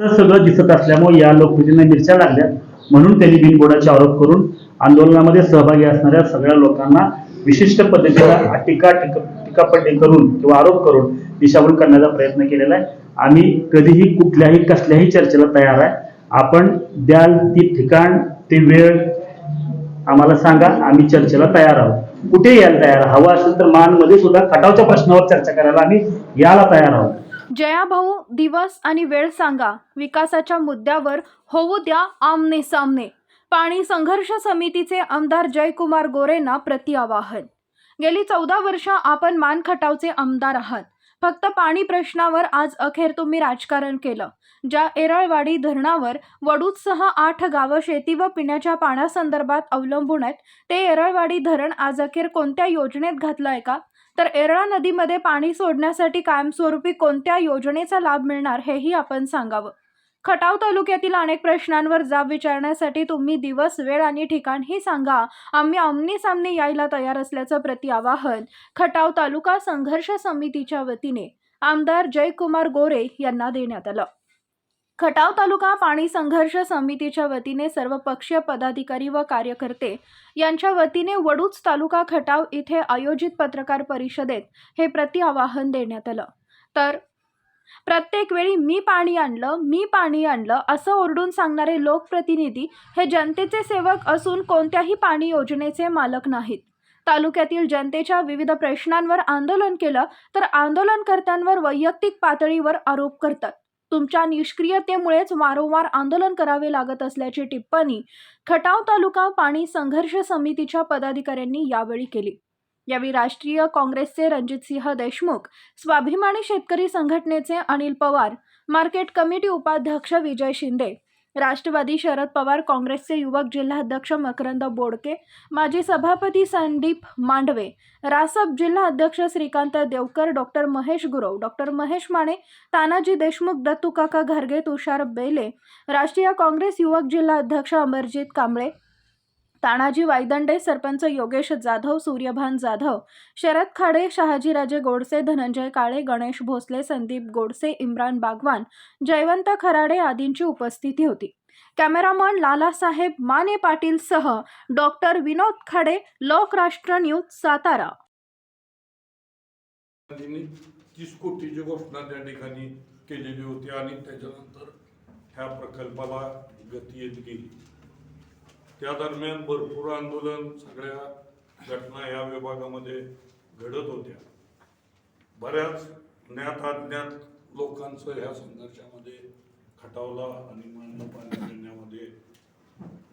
असं सगळं दिसत असल्यामुळे या लोकप्रतिनिधींना मिरच्या लागल्या म्हणून त्यांनी बिनबोडाचे आरोप करून आंदोलनामध्ये सहभागी असणाऱ्या सगळ्या लोकांना विशिष्ट पद्धतीला टीका टीकापट्टी करून किंवा आरोप करून दिशाभूल करण्याचा प्रयत्न केलेला आहे. आम्ही कधीही कुठल्याही कसल्याही चर्चेला तयार आहे. आपण द्याल ती ठिकाण ती वेळ आम्हाला सांगा. आम्ही चर्चेला तयार आहोत. कुठे यायला तयार हवं असेल तर मानमध्ये सुद्धा खटावच्या प्रश्नावर चर्चा करायला आम्ही यायला तयार आहोत. जयाभाऊ दिवस आणि वेळ सांगा. विकासाच्या मुद्द्यावर होऊ द्या आमने सामने. पाणी संघर्ष समितीचे आमदार जयकुमार गोरेंना प्रति आवाहन. गेली चौदा वर्ष आपण मान खटावचे आमदार आहात. फक्त पाणी प्रश्नावर आज अखेर तुम्ही राजकारण केलं. ज्या एरळवाडी धरणावर वडूजसह आठ गावं शेती व पिण्याच्या पाण्यासंदर्भात अवलंबून आहेत ते एरळवाडी धरण आज अखेर कोणत्या योजनेत घातलं आहे का? तर एरळा नदीमध्ये पाणी सोडण्यासाठी कायमस्वरूपी कोणत्या योजनेचा लाभ मिळणार हेही आपण सांगावं. खटाव तालुक्यातील अनेक प्रश्नांवर जाब विचारण्यासाठी तुम्ही दिवस वेळ आणि ठिकाण ही सांगा. आम्ही आमने सामने यायला तयार असल्याचं प्रति आवाहन खटाव तालुका संघर्ष समितीच्या वतीने आमदार जयकुमार गोरे यांना देण्यात आलं. खटाव तालुका पाणी संघर्ष समितीच्या वतीने सर्व पक्षीय पदाधिकारी व कार्यकर्ते यांच्या वतीने वडूज तालुका खटाव इथे आयोजित पत्रकार परिषदेत हे प्रति आवाहन देण्यात आलं. तर प्रत्येक वेळी मी पाणी आणलं मी पाणी आणलं असं ओरडून सांगणारे लोकप्रतिनिधी हे जनतेचे सेवक असून कोणत्याही पाणी योजनेचे मालक नाहीत. तालुक्यातील जनतेच्या विविध प्रश्नांवर आंदोलन केलं तर आंदोलनकर्त्यांवर वैयक्तिक पातळीवर आरोप करतात. तुमच्या निष्क्रियतेमुळेच वारंवार आंदोलन करावे लागत असल्याची टिप्पणी खटाव तालुका पाणी संघर्ष समितीच्या पदाधिकाऱ्यांनी यावेळी केली. यावेळी राष्ट्रीय काँग्रेसचे रणजितसिंह देशमुख स्वाभिमानी शेतकरी संघटनेचे अनिल पवार मार्केट कमिटी उपाध्यक्ष विजय शिंदे राष्ट्रवादी शरद पवार काँग्रेसचे युवक जिल्हाध्यक्ष मकरंद बोडके माजी सभापती संदीप मांडवे रासप जिल्हा अध्यक्ष श्रीकांत देवकर डॉक्टर महेश गुरव डॉक्टर महेश माने तानाजी देशमुख दत्तूकाका घारगे तुषार बेले राष्ट्रीय काँग्रेस युवक जिल्हा अध्यक्ष अमरजित कांबळे तानाजी वायदंडे सरपंच योगेश जाधव सूर्यभान जाधव शरद खाडे शहाजीराजे गोडसे धनंजय काळे गणेश भोसले संदीप गोडसे इम्रान बागवान जयवंत खराडे आदींची उपस्थिती होती. कॅमेरामन लालासाहेब माने पाटील सह डॉक्टर विनोद खाडे लोकराष्ट्र न्यूज सातारा. तीस कोटीची घोषणा त्या ठिकाणी केलेली होती आणि त्याच्यानंतर ह्या प्रकल्पाला गती येत गेली. त्या दरम्यान भरपूर आंदोलन सगळ्या घटना या विभागामध्ये घडत होत्या. बऱ्याच ज्ञात अज्ञात लोकांचं ह्या संघर्षामध्ये खटावला आणि मान्यपाणी देण्यामध्ये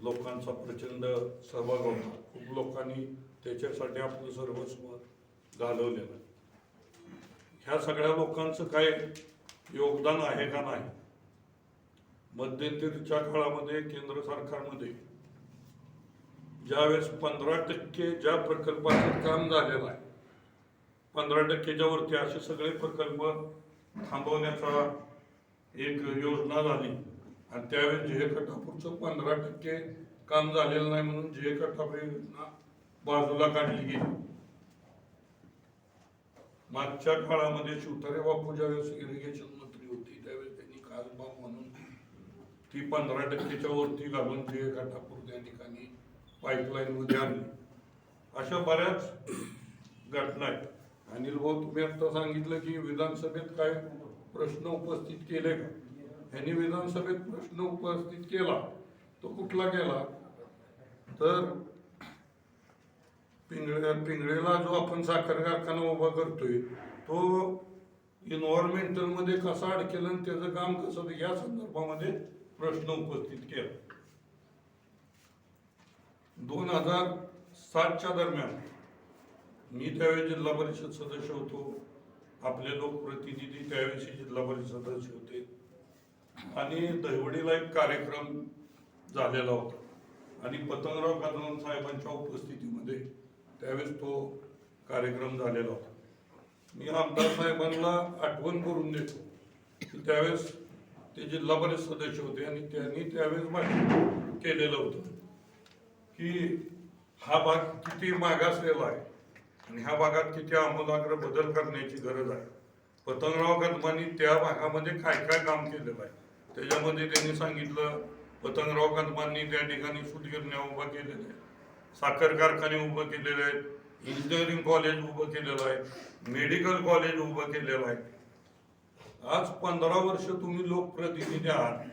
लोकांचा प्रचंड सहभाग होता. खूप लोकांनी त्याच्यासाठी आपलं सर्वस्व घालवलेलं. ह्या सगळ्या लोकांचं काय योगदान आहे का नाही? मध्यंतरीच्या काळामध्ये केंद्र सरकारमध्ये ज्यावेळेस पंधरा टक्के ज्या प्रकल्पाचं काम झालेलं आहे पंधरा टक्केच्या वरती असे सगळे प्रकल्प थांबवण्याचा एक योजना झाली. आणि त्यावेळेस जे कटापूरचं पंधरा टक्के काम झालेलं नाही म्हणून जे कटापूर योजना बाजूला काढली गेली. मागच्या काळामध्ये शिवतारे बापू ज्यावेळेस इरिगेशन मंत्री होती त्यावेळेस त्यांनी खासबाग म्हणून ती पंधरा टक्केच्या वरती घालून जे घाटापूर त्या ठिकाणी पाईपलाईन मध्ये आणली अशा बऱ्याच घटना आहेत. अनिल भाऊ तुम्ही आता सांगितलं की विधानसभेत काय प्रश्न उपस्थित केले का? ह्यांनी विधानसभेत प्रश्न उपस्थित केला. तो कुठला केला? तर पिंगळे पिंगळेला जो आपण साखर कारखाना उभा करतोय तो इन्व्हायरमेंटलमध्ये कसा अडकेला आणि त्याचं काम कसं या संदर्भामध्ये प्रश्न उपस्थित केला. दोन हजार सातच्या दरम्यान मी त्यावेळी जिल्हा परिषद सदस्य होतो. आपले लोकप्रतिनिधी त्यावेळेस जिल्हा परिषद सदस्य होते. आणि दहिवडीला एक कार्यक्रम झालेला होता. आणि पतंगराव कदम साहेबांच्या उपस्थितीमध्ये त्यावेळेस तो कार्यक्रम झालेला होता. मी आमदार साहेबांना आठवण करून देतो की त्यावेळेस ते जिल्हा परिषद सदस्य होते आणि त्यांनी त्यावेळेस भाषण केलेलं होतं. की हा भाग किती मागासलेला आहे आणि ह्या भागात किती आमूलाग्र बदल करण्याची गरज आहे. पतंगराव कदमांनी त्या भागामध्ये काय काय काम केलेलं आहे? त्याच्यामध्ये त्यांनी सांगितलं पतंगराव कदमांनी त्या ठिकाणी सूतगिरण्या उभा केलेल्या आहेत साखर कारखाने उभं केलेले आहेत इंजिनिअरिंग कॉलेज उभं केलेलं आहे मेडिकल कॉलेज उभं केलेलं आहे. आज पंधरा वर्ष तुम्ही लोकप्रतिनिधी आहात.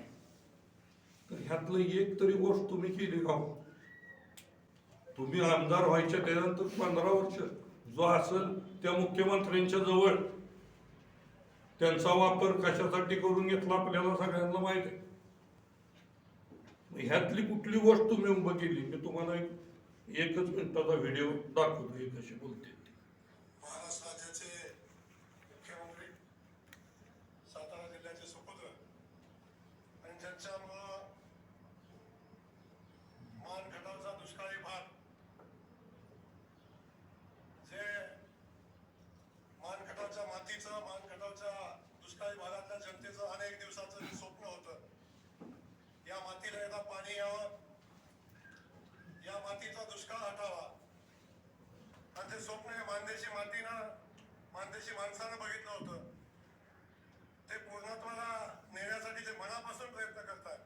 तर ह्यातलं एक तरी गोष्ट तुम्ही केली का हो? तुम्ही आमदार व्हायच्या त्यानंतर पंधरा वर्ष जो असेल त्या मुख्यमंत्र्यांच्या जवळ त्यांचा वापर कशासाठी करून घेतला आपल्याला सगळ्यांना माहीत आहे. ह्यातली कुठली गोष्ट तुम्ही उभं केली? मी तुम्हाला एक एकच मिनिटाचा व्हिडिओ दाखवतो एक कशी बोलते ते. महाराष्ट्र राज्याचे मुख्यमंत्री सातारा जिल्ह्याचे सुपुत्र आणि ज्यांच्यामुळं मान खटावचा दुष्काळी भाग जे मान खटावच्या मातीचं मान खटावच्या दुष्काळी भागातल्या जनतेचं अनेक दिवसाचं जे स्वप्न होतं या मातीला एकदा पाणी यावं या मातीचा दुष्काळ हटावा आणि ते स्वप्न हे मानदेशी मातीनं मानदेशी माणसानं बघितलं होतं. ते पूर्णत्वाला नेण्यासाठी जे मनापासून प्रयत्न करतात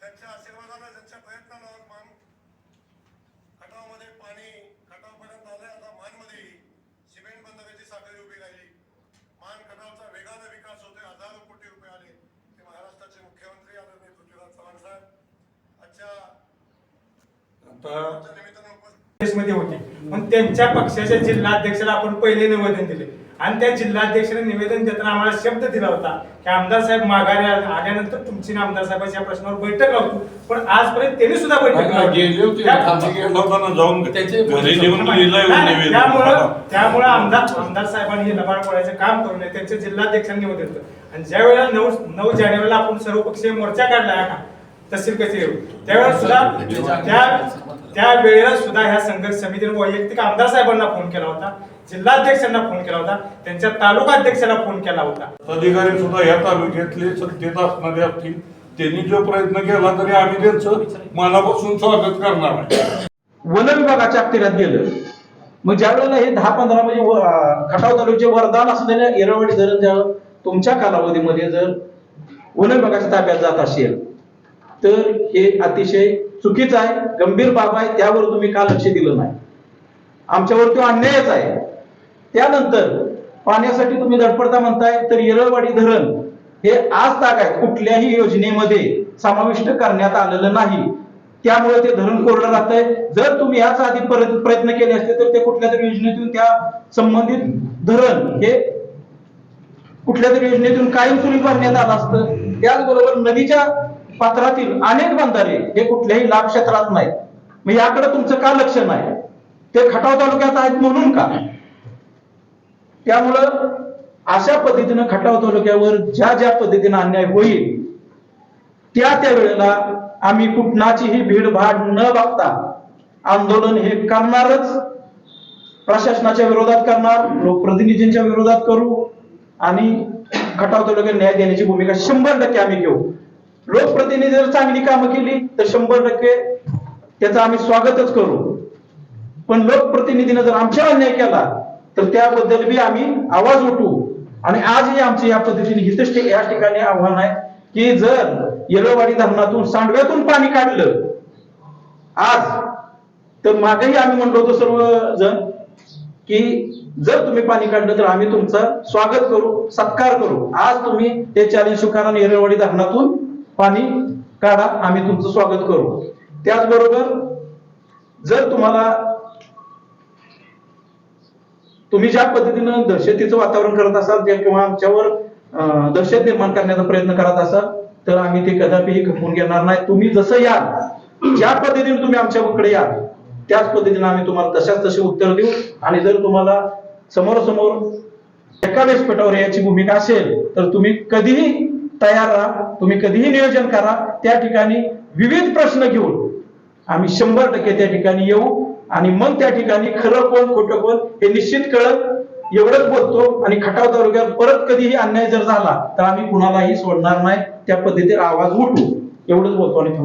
त्यांच्या आशीर्वादानं त्यांच्या प्रयत्नानं मान खटावमध्ये पाणी खटावपर्यंत आलंय. आता मानमध्ये सिमेंट बंदराची साखळी उभी राहिली. मान खटावचा वेगाने विकास होतोय. हजारो कोटी रुपये आले. ते महाराष्ट्राचे मुख्यमंत्री आदरणीय पृथ्वीराज चव्हाण साहेब. आजच्या आता निमित्तानं उपस्थित मध्ये होते. पण त्यांच्या पक्षाच्या जिल्हाध्यक्षाला आपण पहिले निवेदन दिले. आणि त्या जिल्हाध्यक्षाने निवेदन देताना आम्हाला शब्द दिला होता की आमदार साहेब माघारी आल्यानंतर तुमची आणि आमदार साहेबांच्या प्रश्नावर बैठक लावतो पण आजपर्यंत त्यांनी सुद्धा बैठक होते. त्यामुळं त्यामुळं आमदार आमदार साहेबांनी हे लबाड पडायचं काम करू नये. त्यांच्या जिल्हाध्यक्षांनी निवेदन दिलं. आणि ज्या वेळेला नऊ नऊ जानेवारीला आपण सर्वपक्षीय मोर्चा काढला का तहसील कचेरी त्यावेळेला सुद्धा त्या त्या वेळेला सुद्धा ह्या संघर्ष समितीने वैयक्तिक आमदार साहेबांना फोन केला होता जिल्हाध्यक्षांना फोन केला होता त्यांच्या तालुका अध्यक्षांना फोन केला होता. अधिकारी सुद्धा या तालुक्यातले सत्तेत असणारे असतील त्यांनी जो प्रयत्न केला तरी आम्ही त्यांचं मनापासून स्वागत करणार आहे. वन विभागाच्या अखत्यारात गेलं. मग ज्या वेळेला हे दहा पंधरा म्हणजे खटाव तालुक्याचे वरदान असलेल्या येरवडी धरण ज्या तुमच्या कालावधीमध्ये जर वन विभागाच्या ताब्यात जात असेल तर हे अतिशय चुकीचं आहे गंभीर बाब आहे त्यावर तुम्ही का लक्ष दिलं नाही? आमच्यावर तो अन्यायच आहे. त्यानंतर पाण्यासाठी तुम्ही धडपडता म्हणताय तर येरळवाडी धरण हे आज ताग आहे कुठल्याही योजनेमध्ये समाविष्ट करण्यात आलेलं नाही. त्यामुळे ते धरण कोरडं राहतंय. जर तुम्ही याच आधी परत प्रयत्न केले असते तर ते कुठल्या तरी योजनेतून त्या संबंधित धरण हे कुठल्या तरी योजनेतून कायमस्वरूपी भरण्यात आलं असतं. त्याचबरोबर नदीच्या पात्रातील अनेक बंधारे हे कुठल्याही लाभ क्षेत्रात नाहीत. मग याकडे तुमचं का लक्ष नाही? ते खटाव तालुक्यात आहेत म्हणून का? त्यामुळं अशा पद्धतीनं खटाव तालुक्यावर ज्या ज्या पद्धतीनं अन्याय होईल त्या त्या वेळेला आम्ही कुठणाचीही भीडभाड न बघता आंदोलन हे करणारच. प्रशासनाच्या विरोधात करणार लोकप्रतिनिधींच्या विरोधात करू आणि खटाव तालुक्यात न्याय देण्याची भूमिका शंभर टक्के आम्ही घेऊ. लोकप्रतिनिधी जर चांगली कामं केली तर शंभर टक्के त्याचं आम्ही स्वागतच करू. पण लोकप्रतिनिधीनं जर आमच्या अन्याय केला तर त्याबद्दल बी आम्ही आवाज उठवू. आणि आजही आमचे या पद्धतीने हितच या ठिकाणी आव्हान आहे की जर येलोवाडी धरणातून सांडव्यातून पाणी काढलं आज तर मागेही आम्ही म्हणलो होतो सर्वजण की जर तुम्ही पाणी काढलं तर आम्ही तुमचं स्वागत करू सत्कार करू. आज तुम्ही ते चॅलेंज स्वीकारा येरळवाडी धरणातून पाणी काढा आम्ही तुमचं स्वागत करू. त्याचबरोबर जर तुम्हाला तुम्ही ज्या पद्धतीनं दहशतीचं वातावरण करत असाल किंवा आमच्यावर दहशत निर्माण करण्याचा प्रयत्न करत असाल तर आम्ही ते कदापिही खपवून घेणार नाही. तुम्ही जसं याल ज्या पद्धतीने तुम्ही आमच्याकडे याल त्याच पद्धतीने आम्ही तुम्हाला तशाच तसे उत्तर देऊ. आणि जर तुम्हाला समोरासमोर एका व्यासपीठावर याची भूमिका असेल तर तुम्ही कधीही तयार राहा. तुम्ही कधीही नियोजन करा. त्या ठिकाणी विविध प्रश्न घेऊन आम्ही शंभर टक्के त्या ठिकाणी येऊ आणि मग त्या ठिकाणी खरं कोण खोटं कोण हे निश्चित कळत एवढंच बोलतो आणि खटाव तालुक्यात परत कधीही अन्याय जर झाला तर आम्ही कुणालाही सोडणार नाही. त्या पद्धतीत आवाज उठू. एवढंच बोलतो आणि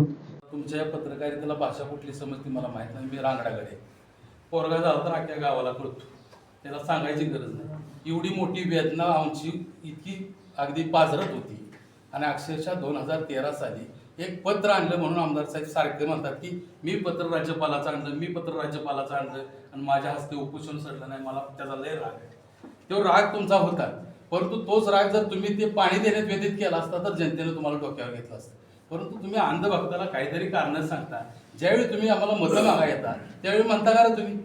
तुमच्या या पत्रकारितेला भाषा कुठली समजते मला माहीत नाही. मी रांगडाकडे. पोरगा झाला तर अख्ख्या गावाला कळतो त्याला सांगायची गरज नाही. एवढी मोठी वेदना आमची इतकी अगदी पाझरत होती. आणि अक्षरशः दोन हजार तेरा साली एक पत्र आणलं म्हणून आमदार साहेब सारखे म्हणतात की मी पत्र राज्यपालाचं आणलं मी पत्र राज्यपालाचं आणलं आणि माझ्या हस्ते उपोषण सडलं नाही मला त्याचा लय राग आहे. तो राग तुमचा होता परंतु तोच राग जर तुम्ही ते पाणी देण्यात व्यतीत केला असता तर जनतेने तुम्हाला डोक्यावर घेतलं असतं. परंतु तुम्ही अंधभक्ताला काहीतरी कारणं सांगता. ज्यावेळी तुम्ही आम्हाला मतं मागा येता त्यावेळी म्हणता का रे तुम्ही?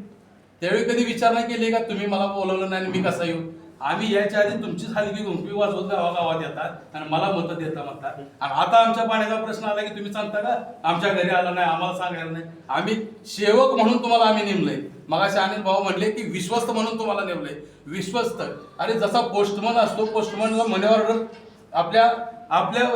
त्यावेळी कधी विचार नाही केली का? तुम्ही मला बोलवलं नाही आणि मी कसा येऊ? आम्ही याच्या आधी तुमचीच हलकी घुमपी वाजवत गावागावात येतात आणि मला मतं देता म्हणतात. आणि आता आमच्या पाण्याचा प्रश्न आला की तुम्ही सांगता का? आमच्या घरी आला नाही आम्हाला सांगायला नाही. आम्ही सेवक म्हणून तुम्हाला आम्ही नेमलंय. मगाशी अनिल भाऊ म्हणले की विश्वस्त म्हणून तुम्हाला नेमलंय. विश्वस्त. अरे जसा पोस्टमन असतो पोस्टमन मनी ऑर्डर आपल्या आपल्या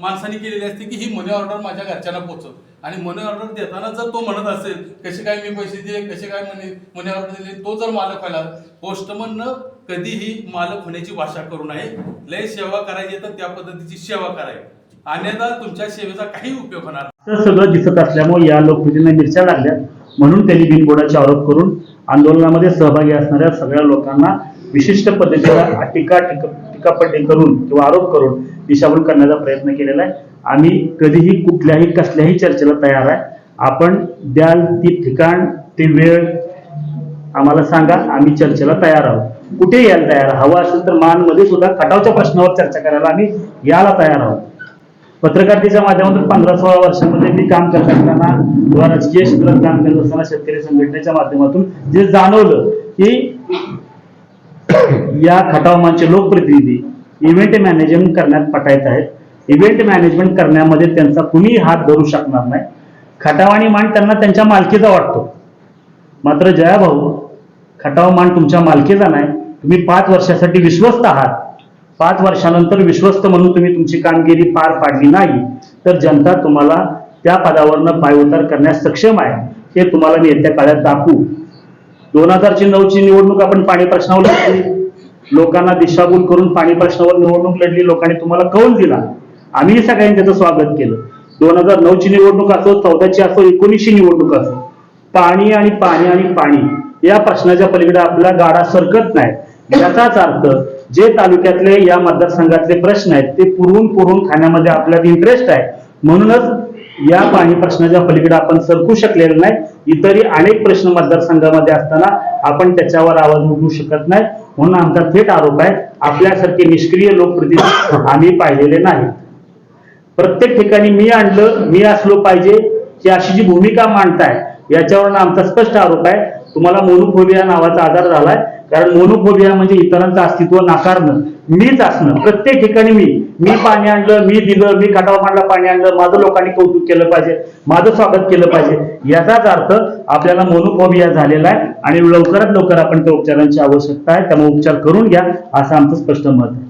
माणसाने केलेली असते की ही मनी ऑर्डर माझ्या घरच्यांना पोहोचव आणि मनी ऑर्डर देताना जर तो म्हणत असेल कसे काय मी पैसे दिले कसे काय मनी मनी ऑर्डर दिले तो जर मालक व्हायला पोस्टमननं कधीही मालक होण्याची भाषा करू नये. लय सेवा करायची तर त्या पद्धतीची सेवा करावी. अन्यथा तुमच्या सेवेचा काही उपयोग होणार सगळं दिसत असल्यामुळे या लोकप्रतिनिधींना मिरच्या लागल्या. म्हणून त्यांनी बिनबोडाचे आरोप करून आंदोलनामध्ये सहभागी असणाऱ्या सगळ्या लोकांना विशिष्ट पद्धतीला टीका टीका टीकापट्टी करून किंवा आरोप करून दिशाभूल करण्याचा प्रयत्न केलेला आहे. आम्ही कधीही कुठल्याही कसल्याही चर्चेला तयार आहे. आपण द्याल ती ठिकाण ती वेळ आम्हाला सांगा. आम्ही चर्चेला तयार आहोत. कुठे यायला तयार. हवा असेल तर मानमध्ये सुद्धा खटावच्या प्रश्नावर चर्चा करायला आम्ही यायला तयार आहोत. पत्रकारितेच्या माध्यमातून पंधरा सोळा वर्षामध्ये मी काम करत असताना किंवा राजकीय क्षेत्रात काम करत असताना शेतकरी संघटनेच्या माध्यमातून जे जाणवलं की या खटावमानचे लोकप्रतिनिधी इव्हेंट मॅनेजमेंट करण्यात पटायत आहेत. इव्हेंट मॅनेजमेंट करण्यामध्ये त्यांचा कुणीही हात धरू शकणार नाही. खटाव आणि मान त्यांना त्यांच्या मालकीचा वाटतो. मात्र जया भाऊ खटाव मान तुमच्या मालकीचा नाही. तुम्ही पाच वर्षासाठी विश्वस्त आहात. पाच वर्षानंतर विश्वस्त म्हणून तुम्ही तुमची कामगिरी पार पाडली नाही तर जनता तुम्हाला त्या पदावरनं पायउतार करण्यास सक्षम आहे. हे तुम्हाला मी येत्या काळात दाखवू. दोन हजारची नऊची निवडणूक आपण पाणी प्रश्नावर लढली. लोकांना दिशाभूल करून पाणी प्रश्नावर निवडणूक लढली. लोकांनी तुम्हाला कौल दिला. आम्ही सगळ्यांनी त्याचं स्वागत केलं. दोन हजार नऊची निवडणूक असो चौदाची असो एकोणीसशे निवडणूक असो. पाणी आणि पाणी आणि पाणी. या प्रश्नाच्या पलीकडे आपला गाडा सरकत नाही. याचाच अर्थ जे तालुक्यातले या मतदारसंघातले प्रश्न आहेत ते पुरवून पुरवून खाण्यामध्ये आपल्यात इंटरेस्ट आहे. म्हणूनच या पाणी प्रश्नाच्या पलीकडे आपण सरकू शकलेलं नाही. इतरही अनेक प्रश्न मतदारसंघामध्ये असताना आपण त्याच्यावर आवाज उठवू शकत नाही. म्हणून आमचा थेट आरोप आहे आपल्यासारखे निष्क्रिय लोकप्रतिनिधी आम्ही पाहिलेले नाही. प्रत्येक ठिकाणी मी आणलं मी असलो पाहिजे की अशी जी भूमिका मांडताय याच्यावरून आमचा स्पष्ट आरोप आहे. तुम्हाला मोनोफोबिया नावाचा आजार झालाय. कारण मोनोफोबिया म्हणजे इतरांचं अस्तित्व नाकारणं मीच असणं. प्रत्येक ठिकाणी मी. मी पाणी आणलं मी दिलं मी काटावा मांडला पाणी आणलं. माझं लोकांनी कौतुक केलं पाहिजे. माझं स्वागत केलं पाहिजे. याचाच अर्थ आपल्याला मोनोफोबिया झालेला आहे आणि लवकरात लवकर आपण त्या उपचारांची आवश्यकता आहे. त्यामुळे उपचार करून घ्या. असं आमचं स्पष्ट मत आहे.